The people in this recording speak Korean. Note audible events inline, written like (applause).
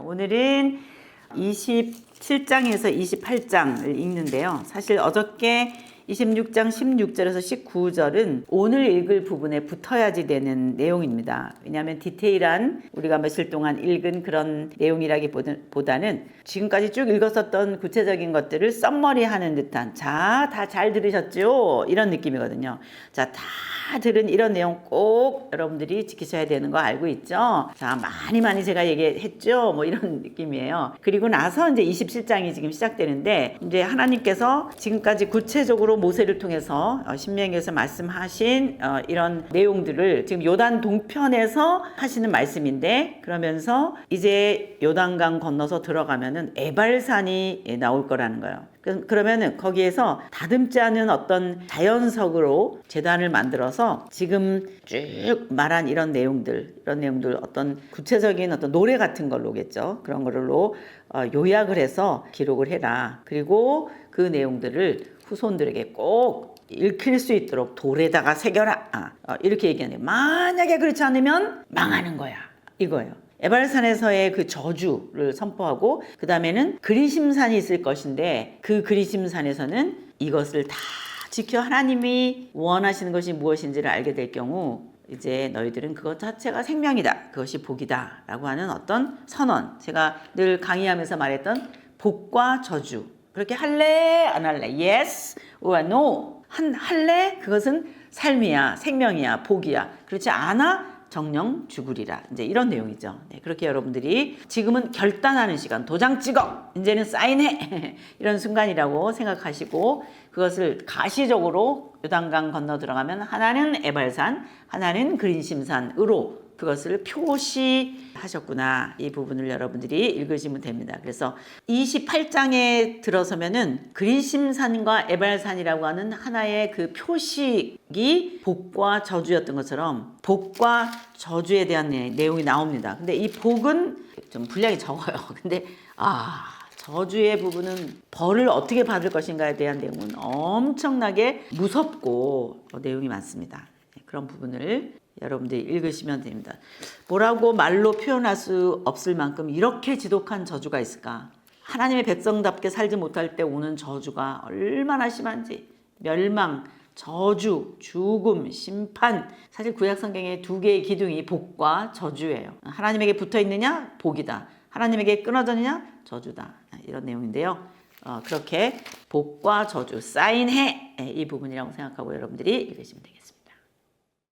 오늘은 27장에서 28장을 읽는데요. 사실 어저께 26장 16절에서 19절은 오늘 읽을 부분에 붙어야지 되는 내용입니다. 왜냐하면 디테일한 우리가 며칠 동안 읽은 그런 내용이라기보다는 지금까지 쭉 읽었었던 구체적인 것들을 썸머리하는 듯한 자, 다 잘 들으셨죠? 이런 느낌이거든요. 자, 다 들은 이런 내용 꼭 여러분들이 지키셔야 되는 거 알고 있죠? 자, 많이 많이 제가 얘기했죠? 뭐 이런 (laughs) 느낌이에요. 그리고 나서 이제 27장이 지금 시작되는데 이제 하나님께서 지금까지 구체적으로 모세를 통해서 어, 신명기에서 말씀하신 어, 이런 내용들을 지금 요단 동편에서 하시는 말씀인데 그러면서 이제 요단강 건너서 들어가면은 에발산이 나올 거라는 거예요. 그- 그러면은 거기에서 다듬지 않은 어떤 자연석으로 재단을 만들어서 지금 쭉 말한 이런 내용들, 이런 내용들 어떤 구체적인 어떤 노래 같은 걸로겠죠. 그런 걸로 어, 요약을 해서 기록을 해라. 그리고 그 내용들을 후손들에게 꼭 읽힐 수 있도록 돌에다가 새겨라. 아, 어, 이렇게 얘기하는데 만약에 그렇지 않으면 망하는 거야. 이거예요. 에발산에서의 그 저주를 선포하고 그 다음에는 그리심산이 있을 것인데 그 그리심산에서는 이것을 다 지켜 하나님이 원하시는 것이 무엇인지를 알게 될 경우 이제 너희들은 그것 자체가 생명이다. 그것이 복이다 라고 하는 어떤 선언. 제가 늘 강의하면서 말했던 복과 저주. 그렇게 할래 안 할래? Yes or no. 한 할래 그것은 삶이야, 생명이야, 복이야. 그렇지 않아 정령 죽으리라. 이제 이런 내용이죠. 네, 그렇게 여러분들이 지금은 결단하는 시간, 도장 찍어! 이제는 사인해! (laughs) 이런 순간이라고 생각하시고 그것을 가시적으로 요단강 건너 들어가면 하나는 에발산, 하나는 그린심산으로 그것을 표시하셨구나. 이 부분을 여러분들이 읽으시면 됩니다. 그래서 28장에 들어서면은 그리심산과 에발산이라고 하는 하나의 그 표식이 복과 저주였던 것처럼 복과 저주에 대한 내- 내용이 나옵니다. 근데 이 복은 좀 분량이 적어요. (laughs) 근데 아 저주의 부분은 벌을 어떻게 받을 것인가에 대한 내용은 엄청나게 무섭고 어, 내용이 많습니다. 네, 그런 부분을 여러분들이 읽으시면 됩니다. 뭐라고 말로 표현할 수 없을 만큼 이렇게 지독한 저주가 있을까? 하나님의 백성답게 살지 못할 때 오는 저주가 얼마나 심한지 멸망, 저주, 죽음, 심판. 사실 구약 성경에 두 개의 기둥이 복과 저주예요. 하나님에게 붙어 있느냐? 복이다. 하나님에게 끊어졌느냐? 저주다. 이런 내용인데요. 어, 그렇게 복과 저주, 사인해 이 부분이라고 생각하고 여러분들이 읽으시면 되겠습니다.